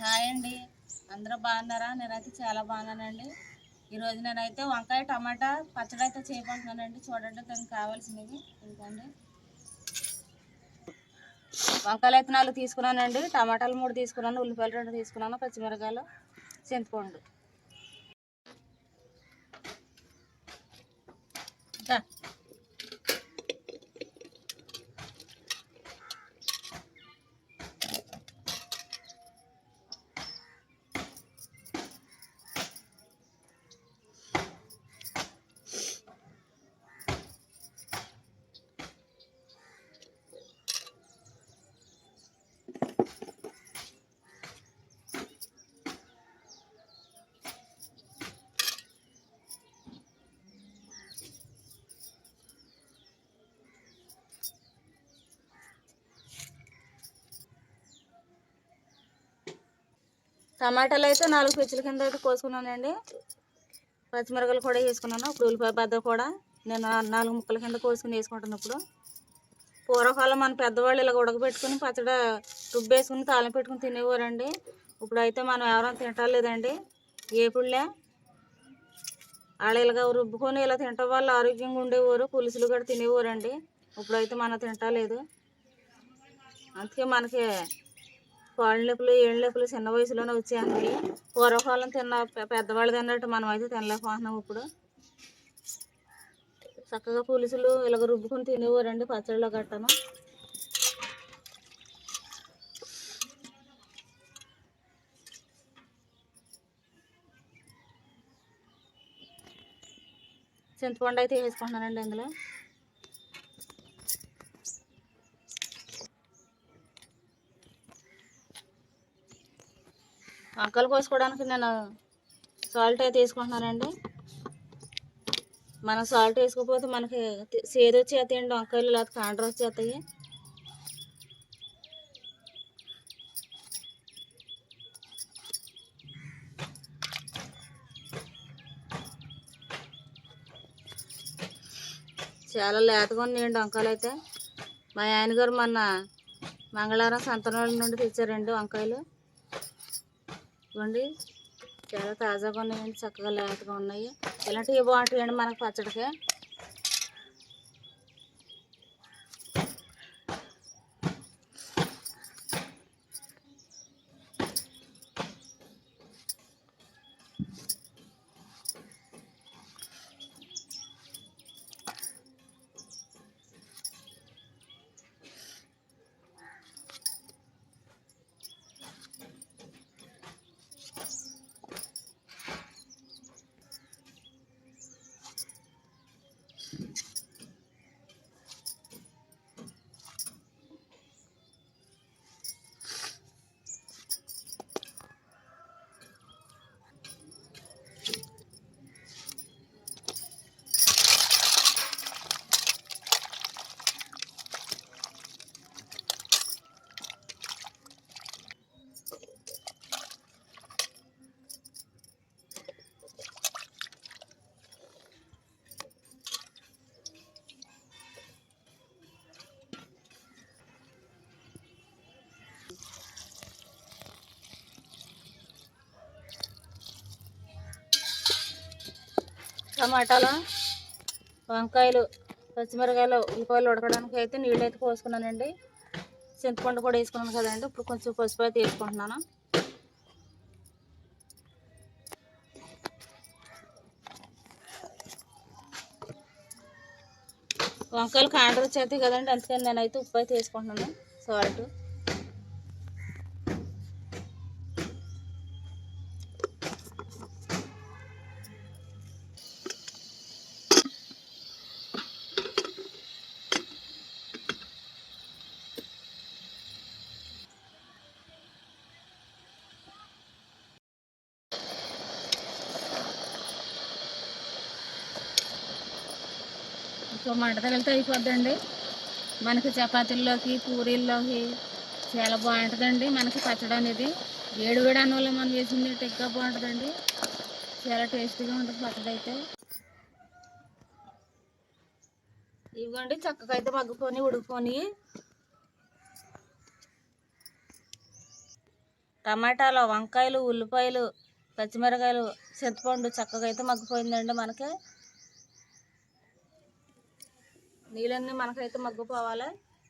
Hi అండి. అందరూ బాగున్నారా? నేనైతే చాలా బాగున్నానండి. ఈరోజు నేనైతే వంకాయ టమాటా పచ్చడి అయితే చేయబోతున్నానండి. చూడండి దానికి కావాల్సినవి. ఇదిగోండి. వంకాయలు అయితే నాలుగు తీసుకున్నానండి. టమాటాలు మూడు తీసుకున్నాను. ఉల్లిపాయలు రెండు తీసుకున్నాను. పచ్చిమిరకాయలు చింతపండు. ఇంకా టమాటాలు అయితే నాలుగు పెచ్చుల కింద అయితే కోసుకున్నానండి. పచ్చిమిరకలు కూడా వేసుకున్నాను. ఇప్పుడు ఉల్లిపాయ బద్ద కూడా నేను నాలుగు ముక్కల కింద కోసుకుని వేసుకుంటాను ఇప్పుడు. పూర్వకాలం మన పెద్దవాళ్ళు ఇలా ఉడకబెట్టుకుని పచ్చడి రుబ్బేసుకుని తాళం పెట్టుకుని తినేవారండి. ఇప్పుడు అయితే మనం ఎవరైనా తింటలేదండి. ఏపుళ్ళే వాళ్ళు ఇలాగ రుబ్బుకొని ఇలా తింటం వాళ్ళు ఆరోగ్యంగా ఉండేవారు పులుసులు కూడా తినేవారండి. ఇప్పుడైతే మనం తింటలేదు. అందుకే మనకి కాళ్ళు నొప్పులు ఏళ్ళు నొప్పులు చిన్న వయసులోనే వచ్చేయండి. పూర్వకాలం తిన్న పెద్దవాళ్ళు తిన్నట్టు మనం అయితే తినలేకపోతున్నాం ఇప్పుడు. చక్కగా పులుసులు ఇలాగ రుబ్బుకొని తినేవారండి పచ్చడిలో గట్టను. చింతపండు అయితే వేసుకుంటున్నానండి ఇందులో. వంకలు కోసుకోవడానికి నేను సాల్ట్ అయితే వేసుకుంటున్నానండి. మనం సాల్ట్ వేసుకోకపోతే మనకి తి- సేదు వచ్చేస్తాయండి వంకాయలు లేకపోతే కాండ్ర వచ్చేస్తాయి. చాలా లేతగా ఉన్నాయండి వంకాయలు అయితే. మా ఆయన గారు మొన్న మంగళవారం సంతనం నుండి తెచ్చారండి వంకాయలు. ఇవ్వండి చాలా తాజాగా ఉన్నాయండి చక్కగా లేతగా ఉన్నాయి. ఇలాంటివి బాగుంటాయండి మనకు పచ్చడికి? టమాటాలు వంకాయలు పచ్చిమిరకాయలు ఉల్లిపాయలు ఉడకడానికి అయితే నీళ్ళు అయితే పోసుకున్నానండి. చింతపండు కూడా వేసుకున్నాను కదండి. ఇప్పుడు కొంచెం పసుపు అయితే వేసుకుంటున్నాను. వంకాయలు కాండ్ర వచ్చేది కదండి. అందుకని నేనైతే ఉప్పు అయితే వేసుకుంటున్నాను. సాల్ట్. ఎక్కువ మంట తగిలితే అయిపోద్దండి. మనకి చపాతీల్లోకి పూరీల్లోకి చాలా బాగుంటుందండి మనకి పచ్చడి అనేది. వేడి వేడి అన్నంలో మనం వేసింది ఇంకా బాగుంటుందండి. చాలా టేస్టీగా ఉంటుంది పచ్చడి అయితే. ఇవ్వండి చక్కగా అయితే మగ్గుకొని ఉడుకొని టమాటాలు వంకాయలు ఉల్లిపాయలు పచ్చిమిరకాయలు చింతపండు చక్కగా అయితే మగ్గిపోయిందండి మనకి. నీళ్ళన్నీ మనకైతే మగ్గిపోవాలి?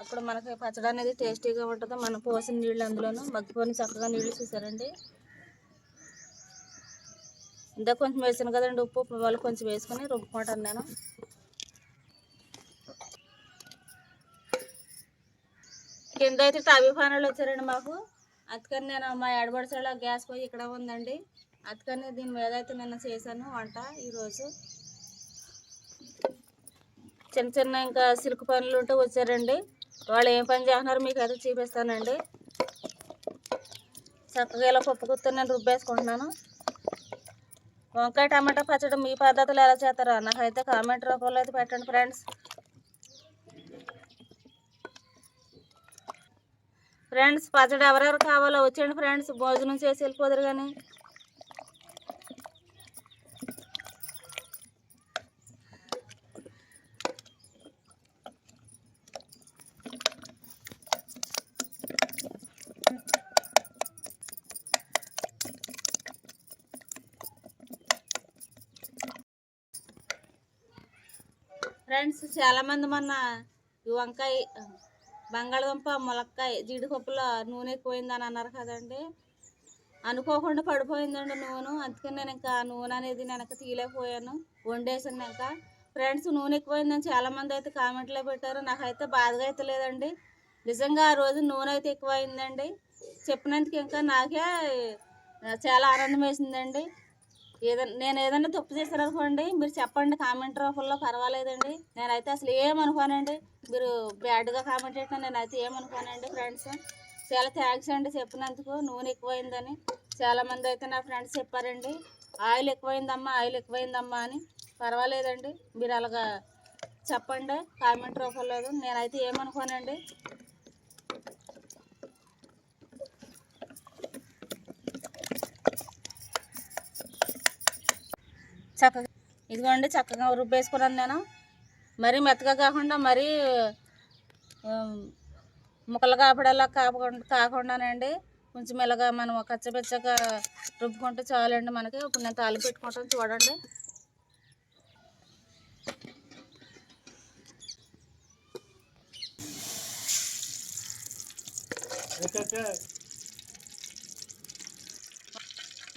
అప్పుడు మనకి పచ్చడి అనేది టేస్టీగా ఉంటుంది. మనం పోసిన నీళ్ళు అందులోనూ మగ్గిపోయిన చక్కగా నీళ్ళు చూసారండి. ఇందాక కొంచెం వేసాను కదండి ఉప్పు. వాళ్ళు కొంచెం వేసుకొని రుబ్బుకుంటాను నేను కింద అయితే టాబీ పానాలు వచ్చారండి మాకు. అందుకని నేను మా ఎడబడిసలో గ్యాస్ పోయి ఇక్కడ ఉందండి. అందుకని దీని మీద అయితే నిన్న చేశాను వంట ఈరోజు. చిన్న చిన్న ఇంకా సిల్క్ పనులు ఉంటే వచ్చారండి. వాళ్ళు ఏం పని చేస్తున్నారు మీకు అయితే చూపిస్తానండి. చక్కగా ఇలా పప్పు కుత్తని నేను రుబ్బేసుకుంటున్నాను. వంకాయ టమాటా పచ్చడి మీ పద్ధతులు ఎలా చేస్తారా నాకైతే కామెంట్ రూపంలో అయితే పెట్టండి ఫ్రెండ్స్. ఫ్రెండ్స్ పచ్చడి ఎవరెవరు కావాలో వచ్చేయండి ఫ్రెండ్స్. భోజనం చేసి వెళ్ళిపోదురు కానీ. ఫ్రెండ్స్ చాలామంది మొన్న వంకాయ బంగాళదుంప ములక్కాయ జీడిపప్పులో నూనె ఎక్కువైందని అన్నారు కదండి. అనుకోకుండా పడిపోయిందండి నూనె. అందుకని నేను ఇంకా నూనె అనేది వెనక తీయలేకపోయాను. వండేసినాక. ఫ్రెండ్స్ నూనె ఎక్కువైందని చాలామంది అయితే కామెంట్లో పెట్టారు. నాకైతే బాధగా అయితే లేదండి. నిజంగా ఆ రోజు నూనె అయితే ఎక్కువైందండి. చెప్పినందుకు ఇంకా నాకే చాలా ఆనందం వేసిందండి. ఏదైనా నేను ఏదైనా తప్పు చేశాను అనుకోండి మీరు చెప్పండి కామెంట్ రూపంలో పర్వాలేదండి. నేనైతే అసలు ఏమనుకోనండి మీరు బ్యాడ్గా కామెంట్ పెట్టినా నేనైతే ఏమనుకోనండి ఫ్రెండ్స్ చాలా థ్యాంక్స్ అండి చెప్పినందుకు. నూనె ఎక్కువైందని. చాలామంది అయితే నా ఫ్రెండ్స్ చెప్పారండి ఆయిల్ ఎక్కువైందమ్మా ఆయిల్ ఎక్కువైందమ్మా అని. పర్వాలేదండి. మీరు అలాగా చెప్పండి కామెంట్ రూపంలో నేనైతే ఏమనుకోనండి చక్కగా ఇదిగోండి చక్కగా రుబ్బేసుకున్నాను నేను. మరీ మెత్తగా కాకుండా మరీ ముక్కలు కాపడేలా కాకుండా కాకుండానండి. కొంచెం ఇలాగా మనం కచ్చబెచ్చగా రుబ్బుకుంటే చాలండి మనకి. ఇప్పుడు నేను తాలి పెట్టుకుంటాను చూడండి.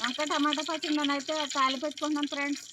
వంకాయ టమాటా పచ్చిందని అయితే తాలి పెట్టుకుంటాను ఫ్రెండ్స్.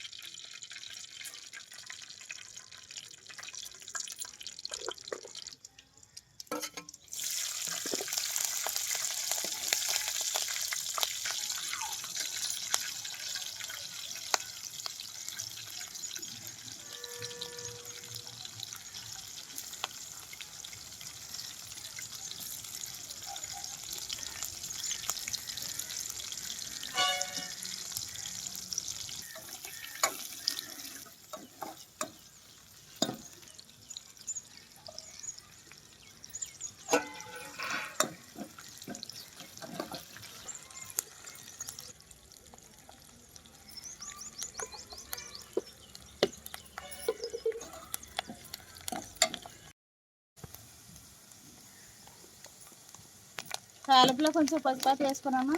తాలింపులో కొంచెం పసుపు అయితే వేసుకున్నాను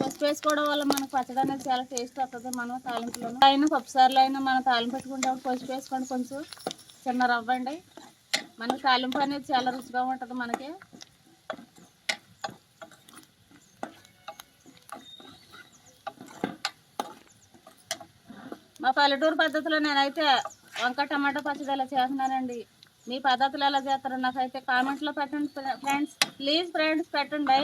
పసుపు వేసుకోవడం వల్ల మనకు పచ్చడి అనేది చాలా టేస్ట్ వస్తుంది మనం తాలింపులో అయినా పప్పుసార్లు అయినా మనం తాలింపు పెట్టుకుంటే పసుపు వేసుకోండి కొంచెం. చిన్న రవ్వండి మనకి తాలింపు అనేది చాలా రుచిగా ఉంటుంది మనకి. మా పల్లెటూరు పద్ధతిలో నేనైతే వంకాయ టమాటా పచ్చడి ఎలా చేస్తున్నానండి. మీ పద్ధతులు ఎలా చేస్తారో నాకైతే కామెంట్లో పెట్టండి ఫ్రెండ్స్. ప్లీజ్ ఫ్రెండ్స్ పెట్టండి.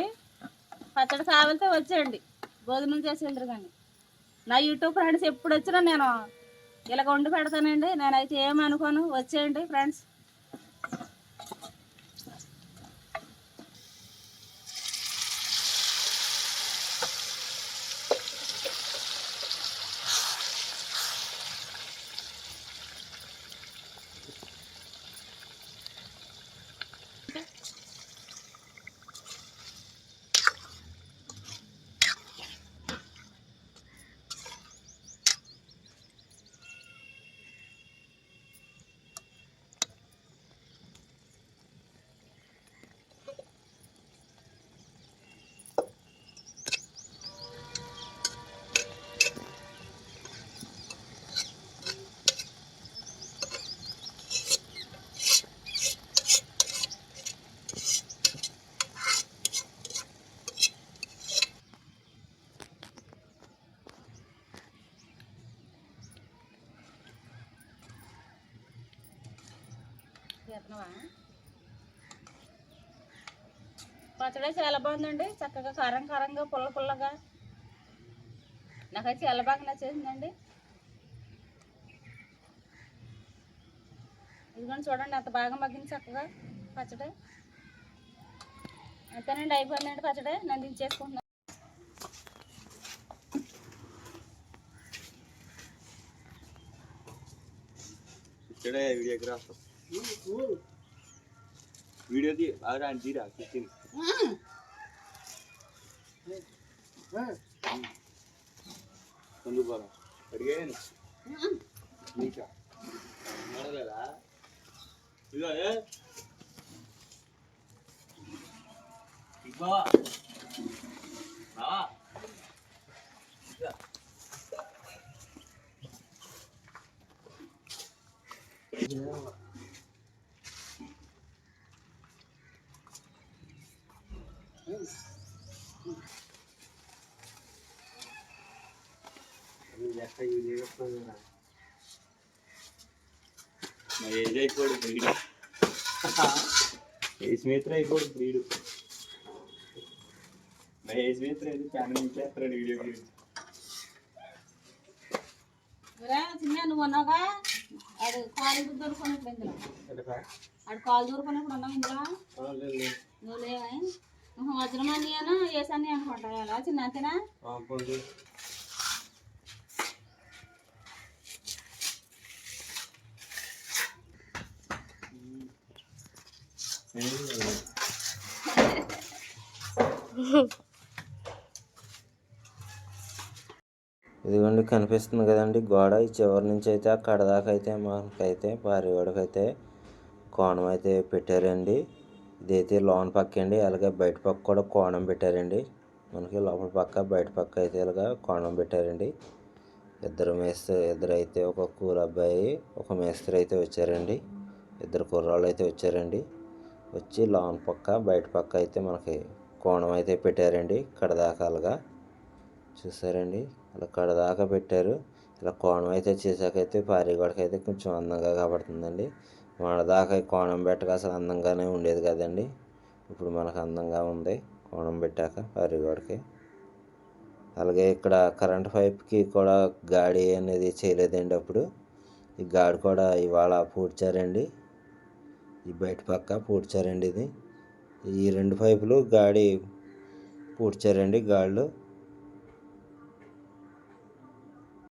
పచ్చడి కావాలితే వచ్చేయండి. భోజనం చేసి వెళ్తారు కానీ. నా యూట్యూబ్ ఫ్రెండ్స్ ఎప్పుడు వచ్చినా నేను ఇలాగ వండి పెడతానండి. నేనైతే ఏమనుకోను. వచ్చేయండి ఫ్రెండ్స్. పచ్చడి చాలా బాగుందండి. చక్కగా కారం కారంగా పుల్ల పుల్లగా. నాకైతే చాలా బాగా నచ్చేసిందండి. ఇదిగోండి చూడండి అంత బాగా మగ్గింది చక్కగా పచ్చడి. అంతేనండి అయిపోయిందండి పచ్చడి. నేను దించేసుకుంటున్నాను వీడియోగ్రాఫర్. వీడియో బాగా తీరా కిచెన్. ముందుకు పోరా అడిగాను నీకా నడలేదా ఇదిగో ఏ ఇవ్వవా రావా మా ఏజ్ అయిపోడు బ్రీడ్ ఏజ్ అయిపోడు బ్రీడ్ ఏజ్ మీటర్ అయితే ఛానల్ ఇచ్చేస్తాడు వీడియో గురించి చిన్న నువ్వు ఉన్నావుగా అది కాలు దూరుకున్నప్పుడు ఇందులో. ఆడు కాలు దూరుకున్నప్పుడు ఉన్నావు ఇందులో? నువ్వు లేవా? వజ్రమణి అను ఏసని అనుకుంటా ఎలా చిన్న అంతేనా? ఇదిగోండి కనిపిస్తుంది కదండి గోడ. ఈ చివరి నుంచి అయితే ఆ కడ దాకా అయితే మనకైతే పారివాడకైతే కోణం అయితే పెట్టారండి. ఇదైతే లోన పక్క అండి అలాగే బయట పక్క కూడా కోణం పెట్టారండి. మనకి లోపల పక్క బయట పక్క అయితే ఇలాగా కోణం పెట్టారండి. ఇద్దరు మేస్త్రి ఇద్దరు అయితే ఒక కూర అబ్బాయి ఒక మేస్త్రి అయితే వచ్చారండి. ఇద్దరు కుర్రాళ్ళు అయితే వచ్చారండి. వచ్చి లోన పక్క బయట పక్క అయితే మనకి కోణం అయితే పెట్టారండి. కడదాకాలుగా చూసారండి. అలా కడదాకా పెట్టారు. ఇలా కోణం అయితే చేసాకైతే పారిగోడకి అయితే కొంచెం అందంగా కనబడుతుందండి. మన దాకా కోణం పెట్టక అసలు అందంగానే ఉండేది కదండి. ఇప్పుడు మనకు అందంగా ఉంది. కోణం పెట్టాక పారిగోడకి అలాగే ఇక్కడ కరెంట్ పైప్కి కూడా గాడి అనేది చేయలేదండి అప్పుడు. ఈ గాడి కూడా ఇవాళ పూడ్చారండి. ఈ బయట పక్క పూడ్చారండి ఇది. ఈ రెండు పైపులు గాడి పూడ్చారండి గాళ్ళు.